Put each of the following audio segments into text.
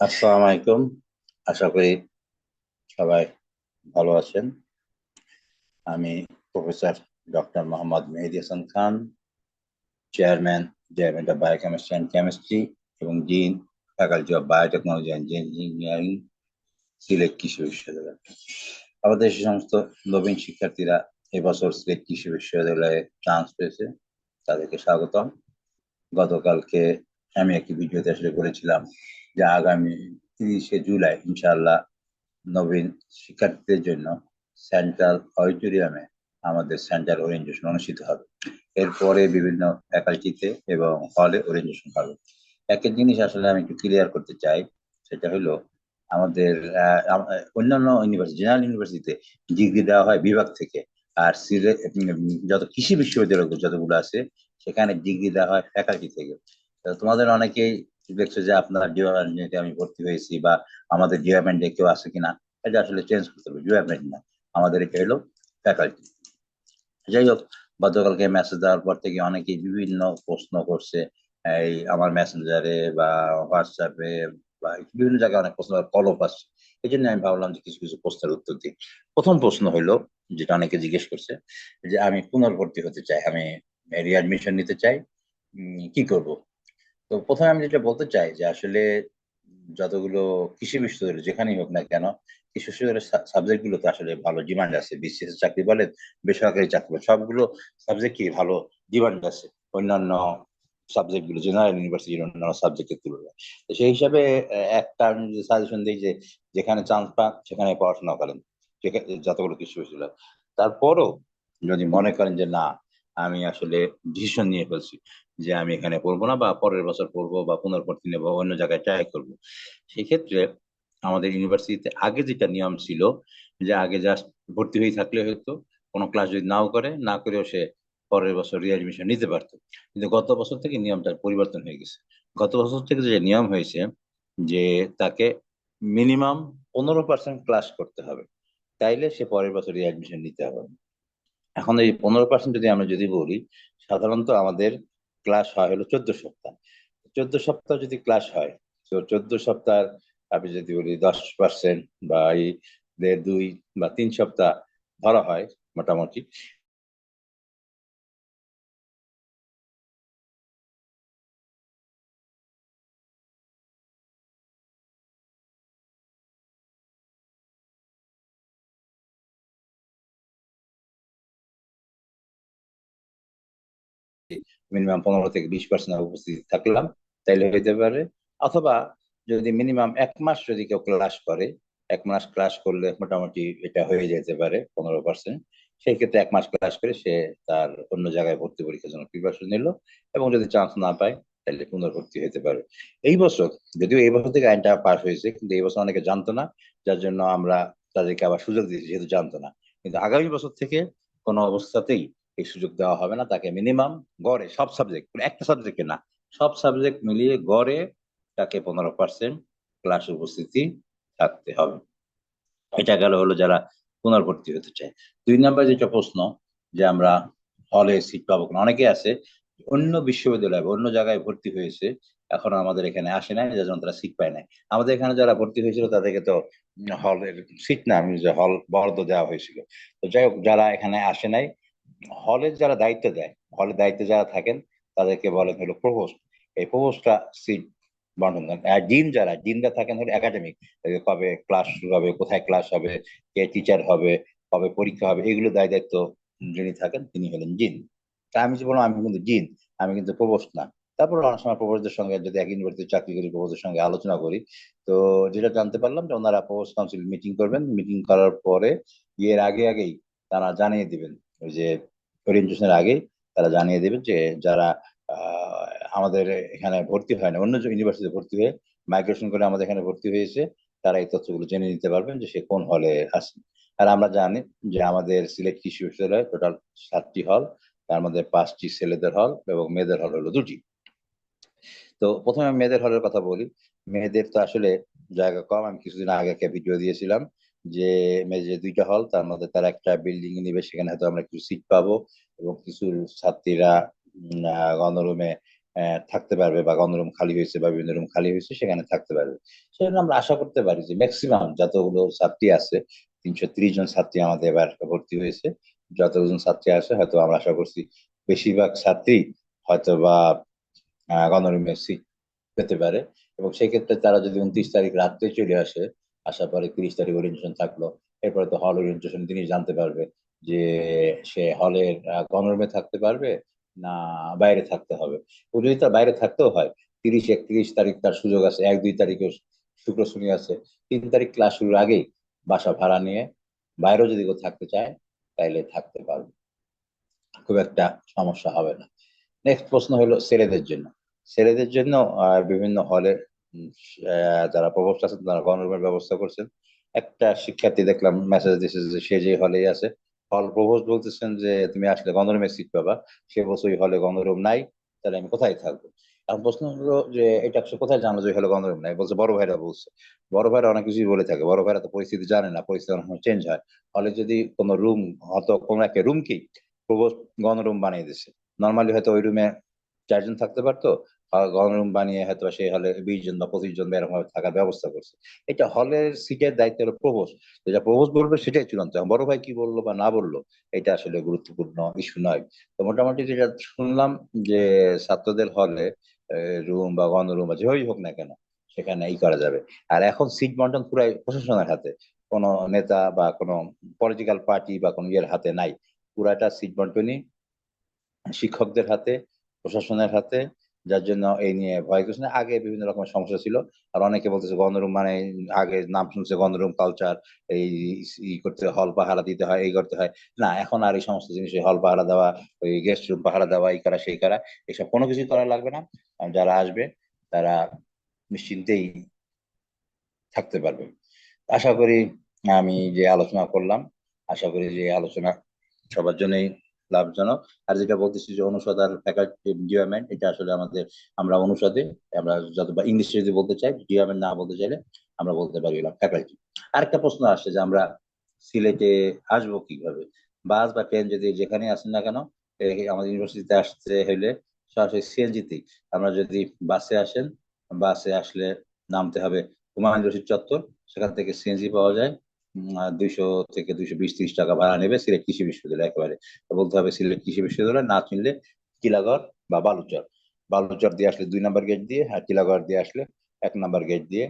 আসসালামু আলাইকুম। আশা করি সবাই ভালো আছেন। আমি professor doctor Mohammad Mehedi Hasan Khan, chairman chairman of biochemistry and chemistry এবং dean faculty of biotechnology and engineering, Sylhet কৃষি বিশ্ববিদ্যালয়। আমাদের সে সমস্ত নবীন শিক্ষার্থীরা এবছর সিলেট কৃষি বিশ্ববিদ্যালয়ে চান্স পেয়েছে। তাদেরকে স্বাগতম। গতকালকে আমি একটি ভিডিওতে আসলে বলেছিলাম যে আগামী তিরিশে জুলাই, ইনশাআল্লাহ নবীন শিক্ষার্থীদের জন্য সেন্ট্রাল অডিটোরিয়ামে আমাদের সেন্ট্রাল ওরিয়েন্টেশন অনুষ্ঠিত হবে। এরপরে বিভিন্ন ফ্যাকাল্টিতে এবং হলে ওরিয়েন্টেশন হবে। একটা জিনিস আসলে আমি একটু ক্লিয়ার করতে চাই, সেটা হলো আমাদের অন্যান্য ইউনিভার্সিটি, জেনারেল ইউনিভার্সিটিতে ডিগ্রি দেওয়া হয় বিভাগ থেকে, আর যত কৃষি বিশ্ববিদ্যালয় যতগুলো আছে, সেখানে ডিগ্রি দেওয়া হয় ফ্যাকাল্টি থেকে। তোমাদের অনেকেই দেখছ যে আপনার ডিপার্টমেন্টে আমি ভর্তি হয়েছি বা আমাদের ডিপার্টমেন্টে কেউ আছে কিনা? এটা আসলে চেঞ্জ করতে হবে ডিপার্টমেন্ট না। আমাদের এটা হলো ফ্যাকাল্টি যাই হোক, গতকালকে মেসেজ দেওয়ার পর থেকে অনেকেই বিভিন্ন প্রশ্ন করছে। এই আমার মেসেঞ্জারে বা হোয়াটসঅ্যাপে বা বিভিন্ন জায়গায় অনেক প্রশ্ন কলপ আসছে। এই জন্য আমি ভাবলাম যে কিছু কিছু প্রশ্নের উত্তর দিই। প্রথম প্রশ্ন হইল যেটা অনেকে জিজ্ঞেস করছে, যে আমি পুনর্ভর্তি হতে চাই, আমি রিঅ্যাডমিশন নিতে চাই কি করব? তো প্রথমে আমি যেটা বলতে চাই যে আসলে যতগুলো কৃষি বিশ্ববিদ্যালয় যেখানেই হোক না কেন কৃষি বিশ্ববিদ্যালয়ের সাবজেক্টগুলো তো আসলে ভালো ডিমান্ড আছে। বিসিএস চাকরি বলে বেসরকারি চাকরি বলে সবগুলো সাবজেক্টই ভালো ডিমান্ড আছে। অন্যান্য সাবজেক্টগুলো জেনারেল ইউনিভার্সিটির অন্যান্য সাবজেক্টের তুলনায়। তো সেই হিসাবে একটা আমি যদি সাজেশন দিই যে যেখানে চান্স পান সেখানে পড়াশোনা করেন। যতগুলো কৃষি বিশ্ববিদ্যালয় তারপরও যদি মনে করেন যে না আমি আসলে ডিসিশন নিয়ে ফেলছি যে আমি এখানে পড়ব না বা পরের বছর পড়ব বা পুনর্ভর্তি নেব, অন্য জায়গায় ট্রাই করব। সেক্ষেত্রে আমাদের ইউনিভার্সিটিতে আগে যেটা নিয়ম ছিল যে আগে জাস্ট ভর্তি হয়ে থাকলে হয়তো কোনো ক্লাস যদি নাও করে, না করেও সে পরের বছর রিঅ্যাডমিশন নিতে পারতো। কিন্তু গত বছর থেকে নিয়মটা পরিবর্তন হয়ে গেছে। গত বছর থেকে যে নিয়ম হয়েছে যে তাকে মিনিমাম পনেরো পার্সেন্ট ক্লাস করতে হবে, তাইলে সে পরের বছর রিঅ্যাডমিশন নিতে হবে। এখন এই পনেরো পার্সেন্ট যদি আমরা যদি বলি, সাধারণত আমাদের ক্লাস হয় হলো চোদ্দ সপ্তাহ। চোদ্দ সপ্তাহ যদি ক্লাস হয়, তো চোদ্দ সপ্তাহ আপনি যদি বলি দশ পার্সেন্ট বা এই দুই বা তিন সপ্তাহ ধরা হয় মোটামুটি মিনিমাম পনেরো থেকে বিশ পার্সেন্ট উপস্থিতি থাকলাম, তাইলে হইতে পারে। অথবা যদি মিনিমাম এক মাস যদি কেউ ক্লাস করে, এক মাস ক্লাস করলে মোটামুটি এটা হয়ে যেতে পারে পনেরো পার্সেন্ট সেই ক্ষেত্রে এক মাস ক্লাস করে সে তার অন্য জায়গায় ভর্তি পরীক্ষার জন্য প্রিপারেশন নিল এবং যদি চান্স না পায় তাহলে পুনর্ভর্তি হতে পারে। এই বছর, যদিও এই বছর থেকে আইনটা পাস হয়েছে, কিন্তু এই বছর অনেকে জানতো না, যার জন্য আমরা তাদেরকে আবার সুযোগ দিয়েছি, যেহেতু জানতো না। কিন্তু আগামী বছর থেকে কোনো অবস্থাতেই এই সুযোগ দেওয়া হবে না, তাকে মিনিমাম গড়ে, সব সাবজেক্ট একটা সাবজেক্টে না, সব সাবজেক্ট মিলিয়ে গড়ে তাকে পনেরো পার্সেন্ট ক্লাস উপস্থিতি থাকতে হবে। এটা গেল হলো যারা পুনর্ভর্তি হতে চায়। দুই নম্বর যেটা প্রশ্ন যে আমরা হলে সিট পাবো না অনেকে আছে, অন্য বিশ্ববিদ্যালয় অন্য জায়গায় ভর্তি হয়েছে, এখন আমাদের এখানে আসে নাই, যার জন্য তারা সিট পায় নাই। আমাদের এখানে যারা ভর্তি হয়েছিল, তাদেরকে তো হলের সিট না, আমি যে হল বরাদ্দ দেওয়া হয়েছিল। তো যাই হোক, যারা এখানে আসে নাই হলের যারা দায়িত্ব দেয়, হলের দায়িত্বে যারা থাকেন, তাদেরকে বলেন হলো প্রভোস্ট। এই প্রভোস্টটা সিট বন্টন করেন। আর ডিন যারা, ডিনরা থাকেন হলো একাডেমিক কবে ক্লাস শুরু হবে, কোথায় ক্লাস হবে, কে টিচার হবে, কবে পরীক্ষা হবে, এগুলো দায় দায়িত্ব যিনি থাকেন, তিনি হলেন জিন। তা আমি যে বললাম, আমি কিন্তু জিন, আমি কিন্তু প্রভোস্ট না। তারপর অনেক সময় প্রভোস্টের সঙ্গে যদি এক ইউনিভার্সিটি চাকরি করি প্রভোস্টের সঙ্গে আলোচনা করি, তো যেটা জানতে পারলাম যে ওনারা প্রভোস্ট কাউন্সিল মিটিং করবেন। মিটিং করার পরে, এর আগে আগেই তারা জানিয়ে দিবেন ওই যে ওরিয়েন্টেশনের আগে তারা জানিয়ে দেবেন যে যারা আমাদের এখানে ভর্তি হয় না, অন্য ইউনিভার্সিটিতে ভর্তি হয়ে মাইগ্রেশন করে আমাদের এখানে ভর্তি হয়েছে, তারা এই তথ্যগুলো জেনে নিতে পারবেন যে সে কোন হলে আছে। আর আমরা জানি যে আমাদের সিলেট কৃষি বিশ্ববিদ্যালয়ে টোটাল সাতটি হল তার মধ্যে পাঁচটি ছেলেদের হল এবং মেয়েদের হল হলো দুটি। তো প্রথমে মেয়েদের হলের কথা বলি। মেয়েদের তো আসলে জায়গা কম, আমি কিছুদিন আগে একটা ভিডিও দিয়েছিলাম যে যে দুইটা হল, তার মধ্যে তারা একটা বিল্ডিং নিবে, সেখানে হয়তো আমরা কিছু সিট পাবো এবং কিছু ছাত্রীরা গণরুমে থাকতে পারবে বা গণরুম খালি হয়েছে বা বিভিন্ন রুম খালি হয়েছে, সেখানে থাকতে পারবে। সেজন্য আমরা আশা করতে পারি যে ম্যাক্সিমাম যতগুলো ছাত্রী আছে, তিনশো ত্রিশ জন ছাত্রী আমাদের এবার ভর্তি হয়েছে। যতজন ছাত্রী আসে হয়তো আমরা আশা করছি বেশিরভাগ ছাত্রী হয়তো বা গণরুমে সিট পেতে পারে। এবং সেক্ষেত্রে তারা যদি উনত্রিশ তারিখ রাত্রে চলে আসে আসার পরে তিরিশ তারিখ ওরিয়েন্টেশন থাকল। এরপরে তো হল ওরিয়েন্টেশন তিনি জানতে পারবে যে সে হলের গণরুমে থাকতে পারবে না বাইরে থাকতে হবে। ও যদি তার বাইরে থাকতেও হয়, তিরিশ একত্রিশ তারিখ তার সুযোগ আছে, এক দুই তারিখে শুক্র শনি আছে, তিন তারিখ ক্লাস শুরুর আগেই বাসা ভাড়া নিয়ে বাইরেও যদি কেউ থাকতে চায়, তাইলে থাকতে পারবে। খুব একটা সমস্যা হবে না। নেক্সট প্রশ্ন হলো ছেলেদের জন্য। ছেলেদের জন্য বিভিন্ন হলে যারা প্রভোস্ট আছেন, তারা গণরুমের ব্যবস্থা করছেন। একটা শিক্ষার্থী দেখলাম মেসেজ দিয়েছে যে সে যে হলেই আছে হল প্রভোস্ট বলতেছেন যে, তুমি আসলে গণরুমে সিট পাবা। সে বছর ওই হলে গণরুম নাই, তাহলে আমি কোথায় থাকব? এখন প্রশ্ন হলো যে, এটা কোথায় জানলো যে হলে গণরুম নাই? বলছে, বড় ভাইরা বলছে। বড় ভাইরা অনেক কিছুই বলে থাকে। বড় ভাইরা তো পরিস্থিতি জানে না, পরিস্থিতি অনেক চেঞ্জ হয়। হলে যদি কোনো রুম হয়তো কোনো একটা রুমকেই প্রভোস্ট গণরুম বানিয়ে দিচ্ছে নর্মালি হয়তো ওই রুমে চারজন থাকতে পারতো গণরুম বানিয়ে হয়তো সেই হলে বিশ জন বা পঁচিশ জন এরকম থাকার ব্যবস্থা করছে। এটা হলের সিটের দায়িত্ব হলো প্রভোস্ট যেটা প্রভোস্ট বলবে সেটাই চূড়ান্ত। বড় ভাই কি বলল বা না বলল, এটা আসলে গুরুত্বপূর্ণ ইস্যু নয়। তো মোটামুটি যেটা শুনলাম যে ছাত্রদের হলে রুম বা গণরুম বা যেভাবেই হোক না কেন, সেখানে এই করা যাবে। আর এখন সিট বন্টন পুরাই প্রশাসনের হাতে। কোনো নেতা বা কোনো পলিটিক্যাল পার্টি বা কোনো ইয়ের হাতে নাই। পুরাটা সিট বন্টনই শিক্ষকদের হাতে, প্রশাসনের হাতে যার জন্য এই নিয়ে ভয় করছে না। আগে বিভিন্ন রকমের সমস্যা ছিল। আর অনেকে বলতেছে গণরুম মানে আগে নাম শুনছে গণরুম কালচার এই করতে হল পাহারা দিতে হয়, এই করতে হয়। না, এখন আর এই সমস্ত জিনিস হল পাহারা দেওয়া, ওই গেস্ট রুম পাহারা দেওয়া, এই করা, সেই করা, এসব কোনো কিছুই করা লাগবে না। যারা আসবে, তারা নিশ্চিন্তেই থাকতে পারবে। আশা করি আমি যে আলোচনা করলাম, আশা করি যে আলোচনা সবার জন্যই লাভজনক। আর যেটা বলতেছি যে অনুষদ আর ফ্যাকাল্টি ডিপার্টমেন্ট এটা আসলে আমাদের, আমরা অনুষদে, আমরা যত বা ইংলিশে যদি বলতে চাই ডিপার্টমেন্ট না বলতে চাইলে আমরা বলতে পারি ফ্যাকাল্টি আরেকটা প্রশ্ন আসছে যে আমরা সিলেটে আসব কীভাবে? বাস বা ট্রেন যদি যেখানে আসেন না কেন আমাদের ইউনিভার্সিটিতে আসতে হলে সরাসরি সিএনজিতেই আমরা যদি বাসে আসেন, বাসে আসলে নামতে হবে হুমায়ুন ইউনিভার্সিটি চত্বর, সেখান থেকে সিএনজি পাওয়া যায়। দুইশো থেকে দুইশো বিশ, ত্রিশ টাকা ভাড়া নেবে সিলেট কৃষি বিশ্ববিদ্যালয় একেবারে। বলতে হবে সিলেট কৃষি বিশ্ববিদ্যালয় না চিনলে টিলাগড় বা বালুচর। বালুচর দিয়ে আসলে দুই নাম্বার গেট দিয়ে, আর টিলাগড় দিয়ে আসলে এক নাম্বার গেট দিয়ে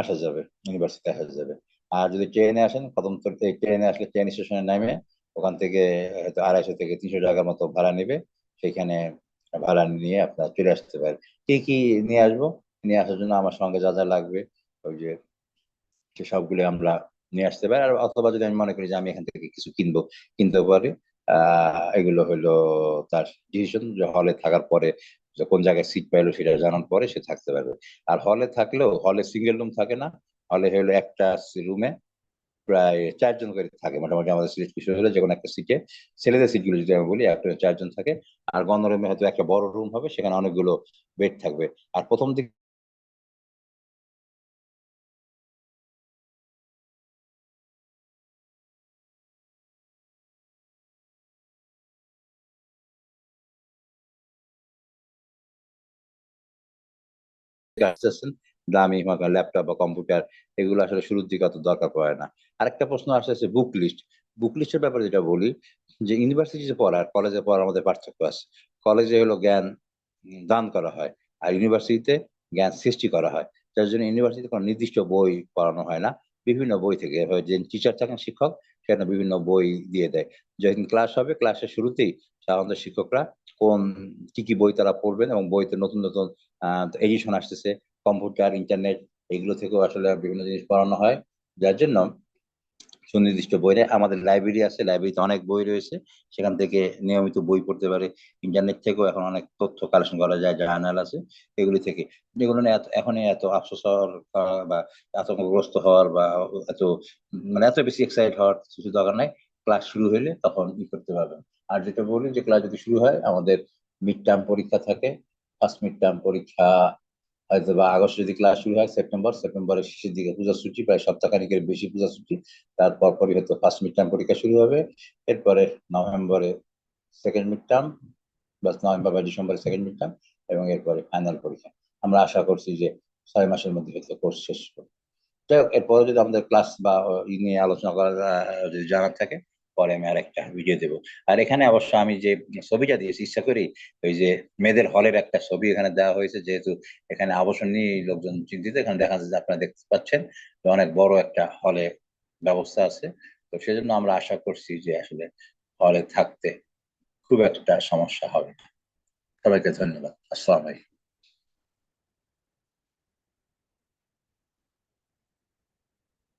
আসা যাবে ইউনিভার্সিটি আসা যাবে। আর যদি ট্রেনে আসেন, প্রথম ট্রেনে আসলে ট্রেন স্টেশনে নামে, ওখান থেকে হয়তো আড়াইশো থেকে তিনশো টাকার মতো ভাড়া নেবে সেখানে ভাড়া নিয়ে আপনার চলে আসতে পারে। কি কি নিয়ে আসব? নিয়ে আসার জন্য আমার সঙ্গে যা যা লাগবে, ওই যে সবগুলো আমরা নিয়ে আসতে পারি। আর অথবা যদি আমি মনে করি যে আমি এখান থেকে কিছু কিনবো, কিনতে পারি এগুলো হলো তার ডিসিশন যে হলে থাকার পরে কোন জায়গায় সিট পাইলো সেটা জানার পরে সে থাকতে পারবে। আর হলে থাকলেও হলে সিঙ্গেল রুম থাকে না হলে হলো একটা রুমে প্রায় চারজন করে থাকে। মোটামুটি আমাদের সিলেট কিশোর হলে যে কোনো একটা সিটে ছেলেদের সিটগুলো যদি আমি বলি, একটা চারজন থাকে। আর গণরুমে হয়তো একটা বড় রুম হবে, সেখানে অনেকগুলো বেড থাকবে। আর প্রথম দিক আসতেছেন, দামি ল্যাপটপ বা কম্পিউটার এগুলো আসলে শুরুর দিকে অত দরকার পড়ে না। আরেকটা প্রশ্ন আসতেছে বুক লিস্ট বুক লিস্টের ব্যাপারে যেটা বলি, যে ইউনিভার্সিটিতে পড়া আর কলেজে পড়ার আমাদের পার্থক্য আছে। কলেজে হলো জ্ঞান দান করা হয়, আর ইউনিভার্সিটিতে জ্ঞান সৃষ্টি করা হয়। যার জন্য ইউনিভার্সিটিতে কোনো নির্দিষ্ট বই পড়ানো হয় না। বিভিন্ন বই থেকে যে টিচার থাকেন শিক্ষক, সেখানে বিভিন্ন বই দিয়ে দেয়। যখন ক্লাস হবে ক্লাসের শুরুতেই সাধারণত শিক্ষকরা কোন, কি কি বই তারা পড়বেন এবং বইতে নতুন নতুন এডিশন আসতেছে। কম্পিউটার ইন্টারনেট এগুলো থেকেও আসলে বিভিন্ন জিনিস পড়ানো হয়। যার জন্য সুনির্দিষ্ট বই নেই আমাদের লাইব্রেরি আছে লাইব্রেরিতে অনেক বই রয়েছে। সেখান থেকে নিয়মিত বই পড়তে পারে। ইন্টারনেট থেকেও এখন অনেক তথ্য কালেকশন করা যায় জার্নাল আছে এগুলি থেকে। যেগুলো নিয়ে এখনই এত আফসোস হওয়ার বা আতঙ্কগ্রস্ত হওয়ার বা এত মানে এত বেশি এক্সাইট হওয়ার কিছু দরকার নাই। ক্লাস শুরু হলে তখন ই করতে পারবেন। আর যেটা বলি যে ক্লাস যদি শুরু হয়, আমাদের মিড টার্ম পরীক্ষা থাকে। ফার্স্ট মিড টার্ম পরীক্ষা হয়তো বা আগস্ট যদি ক্লাস শুরু হয় সেপ্টেম্বর সেপ্টেম্বরের শেষের দিকে পূজা ছুটি প্রায় সপ্তাহখানিকের বেশি পূজা ছুটি তারপর পরই হয়তো ফার্স্ট মিড টার্ম পরীক্ষা শুরু হবে। এরপরে নভেম্বরে সেকেন্ড মিড টার্ম বা নভেম্বর বা ডিসেম্বরে সেকেন্ড মিড টার্ম এবং এরপরে ফাইনাল পরীক্ষা। আমরা আশা করছি যে ছয় মাসের মধ্যে হয়তো কোর্স শেষ করব যাই হোক এরপরে যদি আমাদের ক্লাস বা ই নিয়ে আলোচনা আহ, যদি জানার থাকে পরে আমি আর একটা ভিডিও দেবো। আর এখানে অবশ্য আমি যে ছবিটা দিয়েছি, ইচ্ছা করি ওই যে মেয়েদের হলের একটা ছবি এখানে দেওয়া হয়েছে, যেহেতু এখানে আবাসন নিয়ে লোকজন চিন্তিত, এখানে দেখা যাচ্ছে যে আপনারা দেখতে পাচ্ছেন যে অনেক বড় একটা হলে ব্যবস্থা আছে। তো সেজন্য আমরা আশা করছি যে আসলে হলে থাকতে খুব একটা সমস্যা হবে সবাইকে ধন্যবাদ। আসসালামু আলাইকুম।